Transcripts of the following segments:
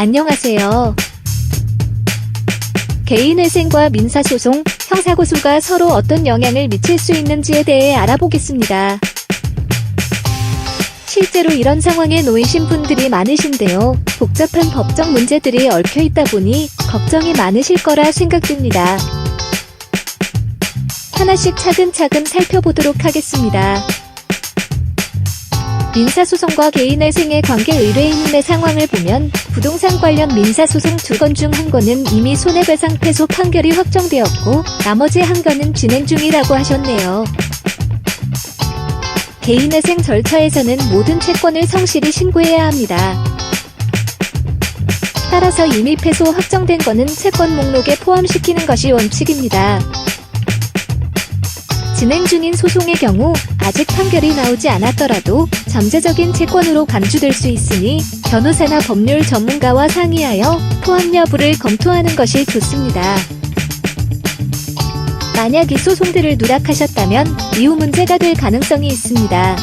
안녕하세요. 개인회생과 민사소송, 형사고소가 서로 어떤 영향을 미칠 수 있는지에 대해 알아보겠습니다. 실제로 이런 상황에 놓이신 분들이 많으신데요. 복잡한 법적 문제들이 얽혀 있다 보니 걱정이 많으실 거라 생각됩니다. 하나씩 차근차근 살펴보도록 하겠습니다. 민사소송과 개인회생의 관계 의뢰인의 상황을 보면 부동산 관련 민사소송 두 건 중 한 건은 이미 손해배상 패소 판결이 확정되었고 나머지 한 건은 진행 중이라고 하셨네요. 개인회생 절차에서는 모든 채권을 성실히 신고해야 합니다. 따라서 이미 패소 확정된 거는 채권 목록에 포함시키는 것이 원칙입니다. 진행 중인 소송의 경우 아직 판결이 나오지 않았더라도 잠재적인 채권으로 간주될 수 있으니 변호사나 법률 전문가와 상의하여 포함 여부를 검토하는 것이 좋습니다. 만약 이 소송들을 누락하셨다면 이후 문제가 될 가능성이 있습니다.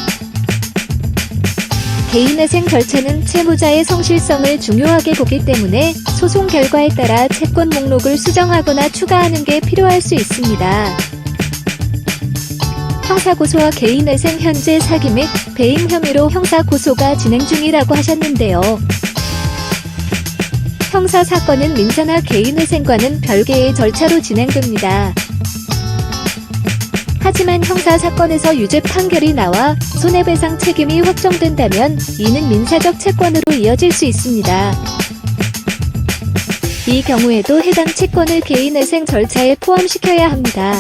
개인회생 절차는 채무자의 성실성을 중요하게 보기 때문에 소송 결과에 따라 채권 목록을 수정하거나 추가하는 게 필요할 수 있습니다. 형사고소와 개인회생 현재 사기 및 배임 혐의로 형사고소가 진행 중이라고 하셨는데요. 형사 사건은 민사나 개인회생과는 별개의 절차로 진행됩니다. 하지만 형사 사건에서 유죄 판결이 나와 손해배상 책임이 확정된다면 이는 민사적 채권으로 이어질 수 있습니다. 이 경우에도 해당 채권을 개인회생 절차에 포함시켜야 합니다.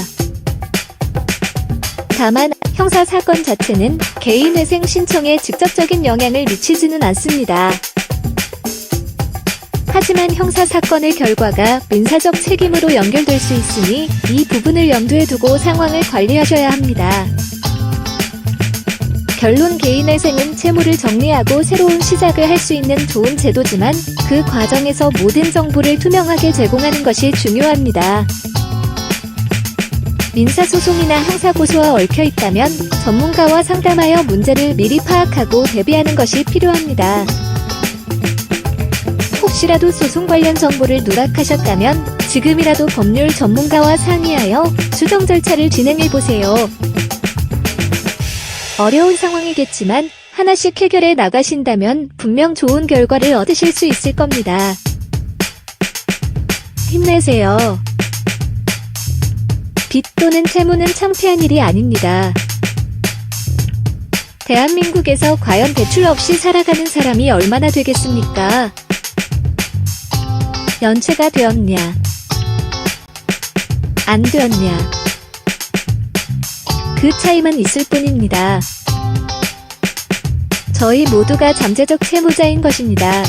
다만 형사 사건 자체는 개인 회생 신청에 직접적인 영향을 미치지는 않습니다. 하지만 형사 사건의 결과가 민사적 책임으로 연결될 수 있으니 이 부분을 염두에 두고 상황을 관리하셔야 합니다. 결론 개인회생은 채무를 정리하고 새로운 시작을 할 수 있는 좋은 제도지만 그 과정에서 모든 정보를 투명하게 제공하는 것이 중요합니다. 민사소송이나 형사고소와 얽혀 있다면 전문가와 상담하여 문제를 미리 파악하고 대비하는 것이 필요합니다. 혹시라도 소송 관련 정보를 누락하셨다면 지금이라도 법률 전문가와 상의하여 수정 절차를 진행해 보세요. 어려운 상황이겠지만 하나씩 해결해 나가신다면 분명 좋은 결과를 얻으실 수 있을 겁니다. 힘내세요. 빚 또는 채무는 창피한 일이 아닙니다. 대한민국에서 과연 대출 없이 살아가는 사람이 얼마나 되겠습니까? 연체가 되었냐? 안 되었냐? 그 차이만 있을 뿐입니다. 저희 모두가 잠재적 채무자인 것입니다.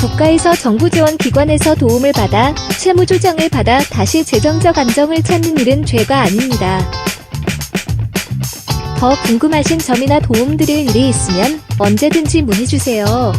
국가에서 정부 지원 기관에서 도움을 받아 채무 조정을 받아 다시 재정적 안정을 찾는 일은 죄가 아닙니다. 더 궁금하신 점이나 도움 드릴 일이 있으면 언제든지 문의 주세요.